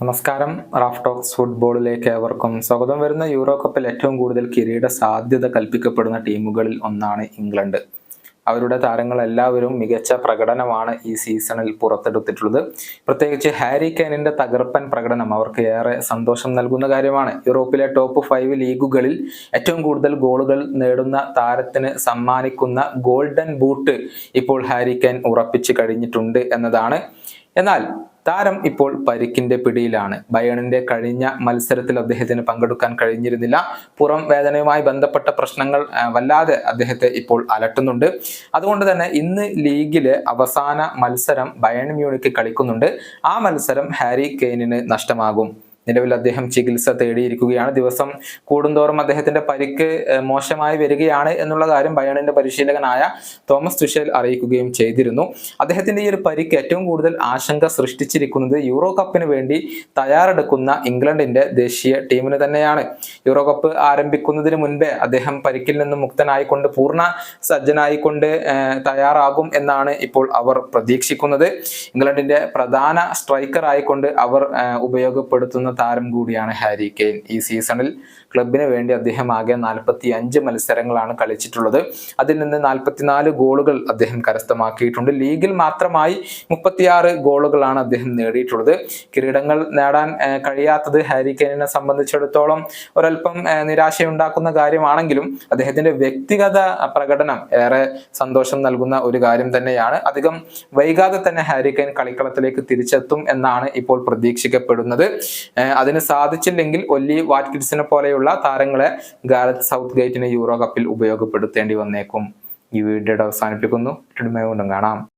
നമസ്കാരം. Raf talks ഫുട്ബോളിലേക്ക് ഏവർക്കും സ്വാഗതം. വരുന്ന യൂറോ കപ്പിൽ ഏറ്റവും കൂടുതൽ കിരീട സാധ്യത കൽപ്പിക്കപ്പെടുന്ന ടീമുകളിൽ ഒന്നാണ് ഇംഗ്ലണ്ട്. അവരുടെ താരങ്ങൾ എല്ലാവരും മികച്ച പ്രകടനമാണ് ഈ സീസണിൽ പുറത്തെടുത്തിട്ടുള്ളത്. പ്രത്യേകിച്ച് ഹാരി കെയിനിന്റെ തകർപ്പൻ പ്രകടനം അവർക്ക് ഏറെ സന്തോഷം നൽകുന്ന കാര്യമാണ്. യൂറോപ്പിലെ ടോപ്പ് ഫൈവ് ലീഗുകളിൽ ഏറ്റവും കൂടുതൽ ഗോളുകൾ നേടുന്ന താരത്തിന് സമ്മാനിക്കുന്ന ഗോൾഡൻ ബൂട്ട് ഇപ്പോൾ ഹാരി കെയിൻ ഉറപ്പിച്ചു കഴിഞ്ഞിട്ടുണ്ട് എന്നതാണ്. എന്നാൽ താരം ഇപ്പോൾ പരിക്കിന്റെ പിടിയിലാണ്. ബയണിന്റെ കഴിഞ്ഞ മത്സരത്തിൽ അദ്ദേഹത്തിന് പങ്കെടുക്കാൻ കഴിഞ്ഞിരുന്നില്ല. പുറം വേദനയുമായി ബന്ധപ്പെട്ട പ്രശ്നങ്ങൾ വല്ലാതെ അദ്ദേഹത്തെ ഇപ്പോൾ അലട്ടുന്നുണ്ട്. അതുകൊണ്ട് തന്നെ ഇന്ന് ലീഗിലെ അവസാന മത്സരം ബയൺ മ്യൂണിക്ക് കളിക്കുന്നുണ്ട്. ആ മത്സരം ഹാരി കെയ്നിന് നഷ്ടമാകും. നിലവിൽ അദ്ദേഹം ചികിത്സ തേടിയിരിക്കുകയാണ്. ദിവസം കൂടുന്തോറും അദ്ദേഹത്തിന്റെ പരിക്ക് മോശമായി വരികയാണ് എന്നുള്ള കാര്യം ബയണിന്റെ പരിശീലകനായ തോമസ് തുഷൽ അറിയിക്കുകയും ചെയ്തിരുന്നു. അദ്ദേഹത്തിന്റെ ഈ ഒരു പരിക്ക് ഏറ്റവും കൂടുതൽ ആശങ്ക സൃഷ്ടിച്ചിരിക്കുന്നത് യൂറോ കപ്പിന് വേണ്ടി തയ്യാറെടുക്കുന്ന ഇംഗ്ലണ്ടിന്റെ ദേശീയ ടീമിന് തന്നെയാണ്. യൂറോ കപ്പ് ആരംഭിക്കുന്നതിന് മുൻപേ അദ്ദേഹം പരിക്കിൽ നിന്ന് മുക്തനായിക്കൊണ്ട് പൂർണ സജ്ജനായിക്കൊണ്ട് തയ്യാറാകും എന്നാണ് ഇപ്പോൾ അവർ പ്രതീക്ഷിക്കുന്നത്. ഇംഗ്ലണ്ടിന്റെ പ്രധാന സ്ട്രൈക്കർ ആയിക്കൊണ്ട് അവർ ഉപയോഗപ്പെടുത്തുന്ന താരം കൂടിയാണ് ഹാരി കെയ്ൻ. ഈ സീസണിൽ ക്ലബിന് വേണ്ടി അദ്ദേഹം ആകെ നാൽപ്പത്തി അഞ്ച് മത്സരങ്ങളാണ് കളിച്ചിട്ടുള്ളത്. അതിൽ നിന്ന് നാൽപ്പത്തിനാല് ഗോളുകൾ അദ്ദേഹം കരസ്ഥമാക്കിയിട്ടുണ്ട്. ലീഗിൽ മാത്രമായി മുപ്പത്തിയാറ് ഗോളുകളാണ് അദ്ദേഹം നേടിയിട്ടുള്ളത്. കിരീടങ്ങൾ നേടാൻ കഴിയാത്തത് ഹാരി കെയ്നിനെ സംബന്ധിച്ചിടത്തോളം ഒരല്പം നിരാശയുണ്ടാക്കുന്ന കാര്യമാണെങ്കിലും അദ്ദേഹത്തിന്റെ വ്യക്തിഗത പ്രകടനം ഏറെ സന്തോഷം നൽകുന്ന ഒരു കാര്യം തന്നെയാണ്. അധികം വൈകാതെ തന്നെ ഹാരി കെയ്ൻ കളിക്കളത്തിലേക്ക് തിരിച്ചെത്തും എന്നാണ് ഇപ്പോൾ പ്രതീക്ഷിക്കപ്പെടുന്നത്. അതിന് സാധിച്ചില്ലെങ്കിൽ ഒല്ലി വാറ്റ്കിഡ്സിനെ പോലെയുള്ള താരങ്ങളെ ഗാരത്ത് സൗത്ത് ഗേറ്റിന് യൂറോ കപ്പിൽ ഉപയോഗപ്പെടുത്തേണ്ടി വന്നേക്കും. ഈ വീഡിയോയുടെ അവസാനിപ്പിക്കുന്നു. കാണാം.